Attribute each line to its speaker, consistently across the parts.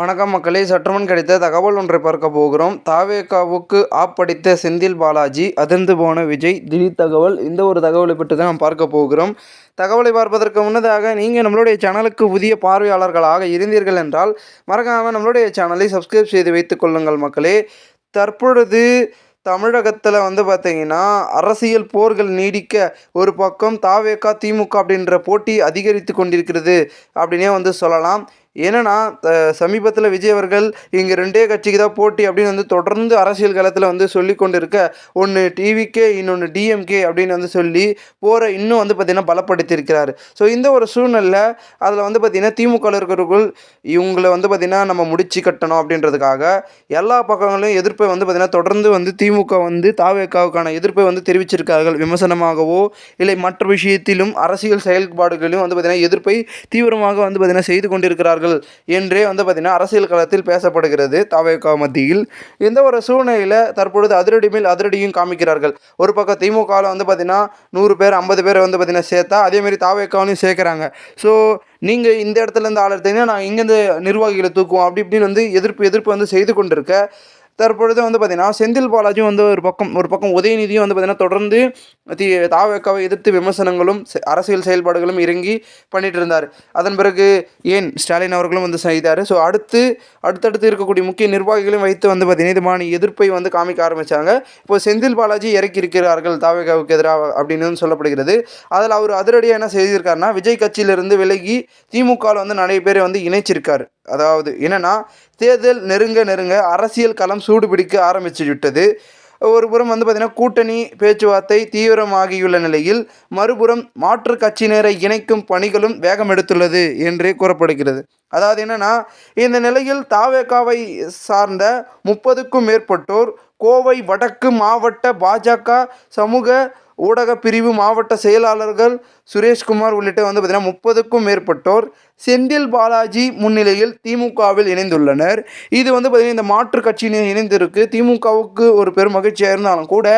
Speaker 1: வணக்கம் மக்களே சற்றுமுன் கிடைத்த தகவல் ஒன்றை பார்க்க போகிறோம். தாவேகாவுக்கு ஆப்படித்த செந்தில் பாலாஜி அதிர்ந்து போன விஜய் திடீர் தகவல் இந்த ஒரு தகவலை பற்றி தான் நாம் பார்க்க போகிறோம். தகவலை பார்ப்பதற்கு முன்னதாக நீங்கள் நம்மளுடைய சேனலுக்கு புதிய பார்வையாளர்களாக இருந்தீர்கள் என்றால் மறக்காமல் நம்மளுடைய சேனலை சப்ஸ்கிரைப் செய்து வைத்துக் கொள்ளுங்கள் மக்களே. தற்பொழுது தமிழகத்தில் வந்து பார்த்திங்கன்னா அரசியல் போர்கள் நீடிக்க ஒரு பக்கம் தாவேக்கா திமுக அப்படின்ற போட்டி அதிகரித்து கொண்டிருக்கிறது அப்படின்னே வந்து சொல்லலாம். ஏன்னா சமீபத்தில் விஜய் அவர்கள் இங்கே ரெண்டே கட்சிக்கு தான் போட்டி அப்படின்னு வந்து தொடர்ந்து அரசியல் களத்தில் வந்து சொல்லி கொண்டு இருக்க ஒன்று டிவிக்கே இன்னொன்று டிஎம்கே அப்படின்னு வந்து சொல்லி போகிற இன்னும் வந்து பார்த்திங்கன்னா பலப்படுத்தியிருக்கிறார். ஸோ இந்த ஒரு சூழ்நிலை அதில் வந்து பார்த்திங்கன்னா திமுக இருக்கிறவர்கள் இவங்களை வந்து பார்த்திங்கன்னா நம்ம முடிச்சு கட்டணும் அப்படின்றதுக்காக எல்லா பக்கங்களையும் எதிர்ப்பை வந்து பார்த்திங்கன்னா தொடர்ந்து வந்து திமுக வந்து தாவேக்காவுக்கான எதிர்ப்பை வந்து தெரிவிச்சிருக்கார்கள். விமர்சனமாகவோ இல்லை மற்ற விஷயத்திலும் அரசியல் செயல்பாடுகளிலும் வந்து பார்த்திங்கன்னா எதிர்ப்பை தீவிரமாக வந்து பார்த்திங்கன்னா செய்து கொண்டிருக்கிறார்கள். கொண்டிருக்கிறார்கள் என்றே வந்து பார்த்திங்கன்னா அரசியல் களத்தில் பேசப்படுகிறது தாவேகா மத்தியில். இந்த ஒரு சூழ்நிலையில் தற்பொழுது அதிரடி மேல் அதிரடியும் காமிக்கிறார்கள். ஒரு பக்கம் திமுகவில் வந்து பார்த்திங்கன்னா நூறு பேர் ஐம்பது பேர் வந்து பார்த்திங்கன்னா சேர்த்தா அதேமாரி தாவேக்காவிலையும் சேர்க்குறாங்க. ஸோ நீங்கள் இந்த இடத்துல இருந்து ஆள் எடுத்தீங்கன்னா நான் இங்கேருந்து நிர்வாகிகளை தூக்குவோம். அப்படி இப்படின்னு வந்து எதிர்ப்பு எதிர்ப்பு வந்து செய்து கொண்டிருக்க தற்பொழுது வந்து பார்த்திங்கன்னா செந்தில் பாலாஜியும் வந்து ஒரு பக்கம் ஒரு பக்கம் உதயநிதியும் வந்து பார்த்திங்கன்னா தொடர்ந்து தி தாவேக்காவை எதிர்த்து விமர்சனங்களும் அரசியல் செயல்பாடுகளும் இறங்கி பண்ணிட்டு இருந்தார் அதன் பிறகு ஏன் ஸ்டாலின் அவர்களும் வந்து செய்தார் ஸோ அடுத்து அடுத்தடுத்து இருக்கக்கூடிய முக்கிய நிர்வாகிகளையும் வைத்து வந்து பார்த்திங்கன்னா இதுமான எதிர்ப்பை வந்து காமிக்க ஆரம்பித்தாங்க இப்போ செந்தில் பாலாஜி இறக்கி இருக்கிறார்கள் தாவேக்காவுக்கு எதிராக அப்படின்னு சொல்லப்படுகிறது. அதில் அவர் அதிரடியாக என்ன செய்திருக்காருன்னா விஜய் கட்சியிலிருந்து விலகி திமுகவில் வந்து நிறைய பேரை வந்து இணைச்சிருக்காரு. அதாவது என்னென்னா தேர்தல் நெருங்க நெருங்க அரசியல் களம் சூடுபிடிக்க ஆரம்பித்து விட்டது ஒரு புறம் வந்து பார்த்திங்கன்னா கூட்டணி பேச்சுவார்த்தை தீவிரமாகியுள்ள நிலையில் மறுபுறம் மாற்று கட்சியினரை இணைக்கும் பணிகளும் வேகம் எடுத்துள்ளது என்றே கூறப்படுகிறது. அதாவது என்னென்னா இந்த நிலையில் தாவேக்காவை சார்ந்த முப்பதுக்கும் மேற்பட்டோர் கோவை வடக்கு மாவட்ட பாஜக சமூக ஊடக பிரிவு மாவட்ட செயலாளர்கள் சுரேஷ்குமார் உள்ளிட்ட வந்து பார்த்திங்கன்னா முப்பதுக்கும் மேற்பட்டோர் செந்தில் பாலாஜி முன்னிலையில் திமுகவில் இணைந்துள்ளனர். இது வந்து பார்த்திங்கன்னா இந்த மாற்று கட்சியினர் இணைந்திருக்கு. திமுகவுக்கு ஒரு பெரும் மகிழ்ச்சியாக இருந்தாலும் கூட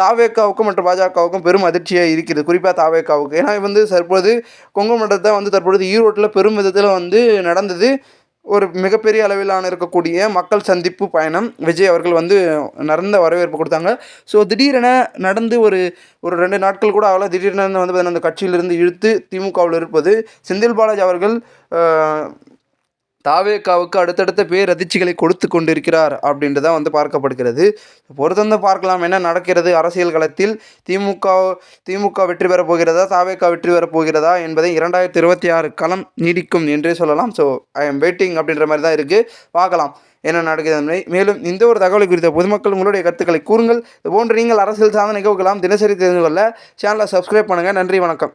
Speaker 1: தாவேக்காவுக்கும் மற்றும் பாஜகவுக்கும் பெரும் அதிர்ச்சியாக இருக்கிறது. குறிப்பாக தாவேக்காவுக்கு. ஏன்னா வந்து தற்பொழுது கொங்கு மண்டலத்தை வந்து தற்பொழுது ஈரோட்டில் பெரும் விதத்தில் வந்து நடந்தது. ஒரு மிகப்பெரிய அளவிலான இருக்கக்கூடிய மக்கள் சந்திப்பு பயணம். விஜய் அவர்கள் வந்து நடந்த வரவேற்பு கொடுத்தாங்க. ஸோ திடீரென நடந்து ஒரு ஒரு ரெண்டு நாட்கள் கூட ஆகல. திடீரென வந்து அந்த கட்சியிலிருந்து இழுத்து திமுகவில் இருப்பது செந்தில் பாலாஜி அவர்கள் தாவேக்காவுக்கு அடுத்தடுத்த பேர் அதிர்ச்சிகளை கொடுத்து கொண்டிருக்கிறார் அப்படின்ட்டு தான் வந்து பார்க்கப்படுகிறது. பொறுத்தந்து பார்க்கலாம் என்ன நடக்கிறது. அரசியல் களத்தில் திமுக திமுக வெற்றி பெறப் போகிறதா தாவேக்கா வெற்றி பெறப் போகிறதா என்பதை இரண்டாயிரத்தி இருபத்தி ஆறு களம் நீடிக்கும் என்றே சொல்லலாம். ஸோ ஐ எம் வெயிட்டிங் அப்படின்ற மாதிரி தான் இருக்குது பார்க்கலாம் என்ன நடக்குது மேலும் இந்த ஒரு தகவலை குறித்த பொதுமக்கள் உங்களுடைய கருத்துக்களை கூறுங்கள். இது போன்று நீங்கள் அரசியல் சார்ந்த நிகழ்வுகளாம் தினசரி தெரிந்து கொள்ள சேனலை சப்ஸ்கிரைப் பண்ணுங்கள் நன்றி வணக்கம்.